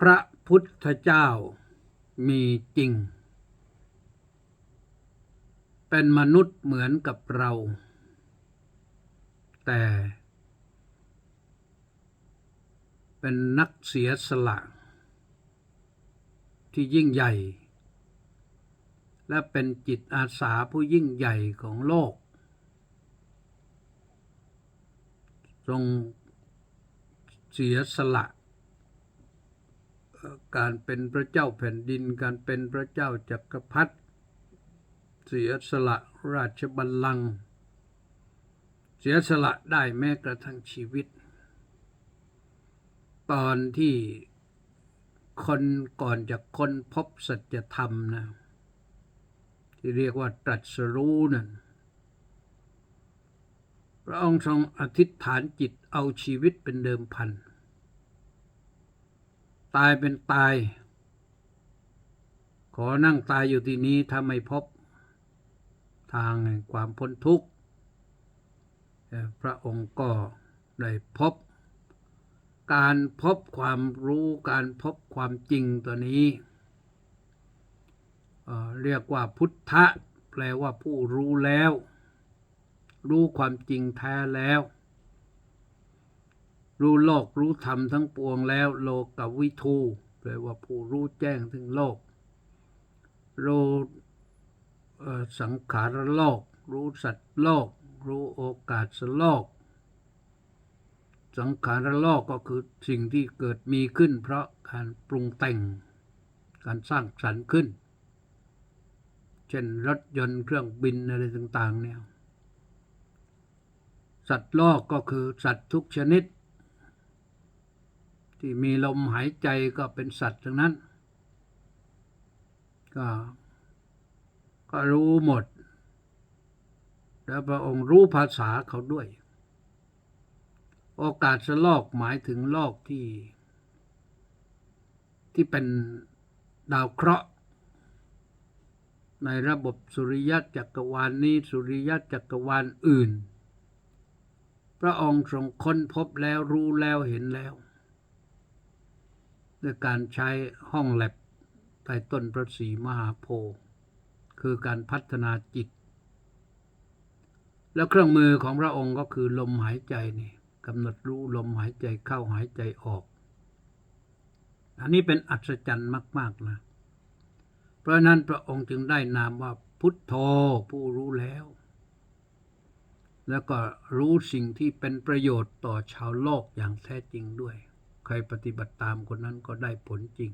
พระพุทธเจ้ามีจริง เป็นมนุษย์เหมือนกับเรา แต่ เป็นนักเสียสละ ที่ยิ่งใหญ่ และเป็นจิตอาสาผู้ยิ่งใหญ่ของโลก ทรงเสียสละเการเป็นพระเจ้าแผ่นดิน การเป็นพระเจ้าจักรพรรดิเสียสละราชบัลลังก์เสียสละได้แม้กระทั่งชีวิต ตอนที่คนก่อนจะค้นพบสัจธรรมนะที่เรียกว่าตรัสรู้นั่นพระองค์ทรงอธิษฐานจิตเอาชีวิตเป็นเดิมพัน ตายเป็นตาย ขอนั่งตายอยู่ที่นี้ถ้าไม่พบทางแห่งความพ้นทุกข์ พระองค์ก็ได้พบ การพบความรู้การพบความจริงตัวนี้เออเรียกว่าพุทธะ แปลว่าผู้รู้แล้ว รู้ความจริงแท้แล้ว รู้โลกรู้ธรรมทั้งปวงแล้ว โลกกับวิทูแปลว่าผู้รู้แจ้งถึงโลกรู้สังขารโลก รู้สัตว์โลก รู้โอกาสโลก สังขารโลกก็คือสิ่งที่เกิดมีขึ้น เพราะการปรุงแต่ง การสร้างสรรค์ขึ้น เช่นรถยนต์เครื่องบินอะไรต่าง ๆ เนี่ย สัตว์โลกก็คือสัตว์ทุกชนิด ที่มีลมหายใจก็เป็นสัตว์ทั้งนั้น ก็ก็รู้หมด แล้วพระองค์รู้ภาษาเขาด้วย โอกาสสโลกหมายถึงโลกที่ ที่เป็นดาวเคราะห์ ในระบบสุริยะจักรวาลนี้สุริยะจักรวาลอื่น พระองค์ทรงค้นพบแล้วรู้แล้วเห็นแล้ว ด้วยการใช้ห้องแลบใต้ต้นพระศรีมหาโพธิ์คือการพัฒนาจิต แล้วเครื่องมือของพระองค์ก็คือลมหายใจนี่กำหนดรู้ลมหายใจเข้าหายใจออก อันนี้เป็นอัศจรรย์มาก ๆนะ เพราะนั้นพระองค์จึงได้นามว่าพุทโธผู้รู้แล้ว แล้วก็รู้สิ่งที่เป็นประโยชน์ต่อชาวโลกอย่างแท้จริงด้วย ใครปฏิบัติตามคนนั้นก็ได้ผลจริง